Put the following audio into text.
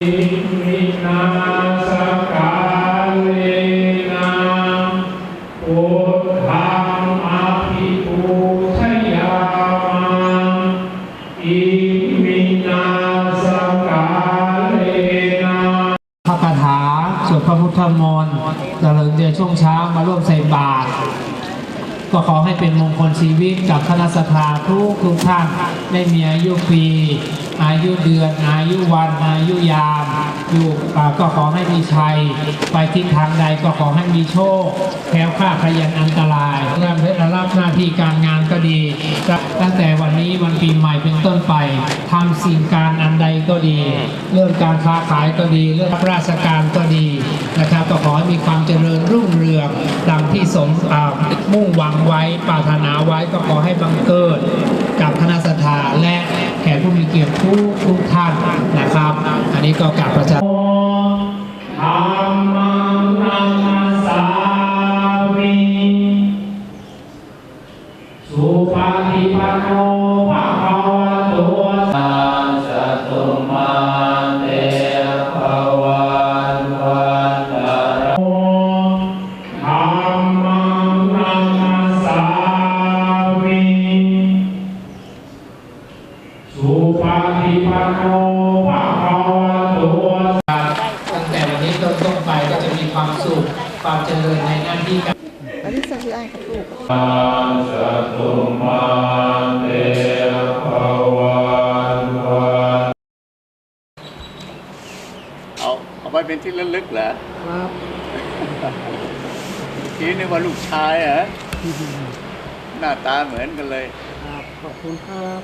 มนาสการเลนะพุทธังอภิปูชยามาอิมินาสการะคาถาสวดพระพุทธมนต์เจริญเดือนช่วงเช้ามาร่วมใส่บาตรก็ขอให้เป็นมงคลชีวิตกับคณะสภาทุกทุกท่านได้มีอายุปี อายุเดือน อายุวันอายุยามอยู่ก็ขอให้มีชัย ไปทิศทางใดก็ขอให้มีโชคแคล้วคลาดพยันอันตรายเริ่มได้รับหน้าที่การงานก็ดี ตั้งแต่วันนี้วันปีใหม่เป็นต้นไปทำสิ่งการอันใดก็ดี เรื่องการค้าขายก็ดี เรื่องรับราชการก็ดีนะครับก็ขอให้มีความเจริญรุ่งเรืองดังที่สมมุ่งหวังไว้ปรารถนาไว้ก็ขอให้บังเกิดกับคณะสถาและ ทุกท่านนะครับ อันนี้ก็กราบประชาธรรมังนัมสามิสุปฏิปันโน สุปฏิปันโนภะคะวะโตตั้งแต่วันนี้ต้นต้นไปก็จะมีความสุขความเจริญในหน้าที่การอันนี้คือไอ้กับลูกสตุมาเตภวันวันเอาเอาไปเป็นที่ระลึกเหรอครับทีนึกว่าลูกชายเหรอหน้าตาเหมือนกันเลย ครับ ขอบคุณครับ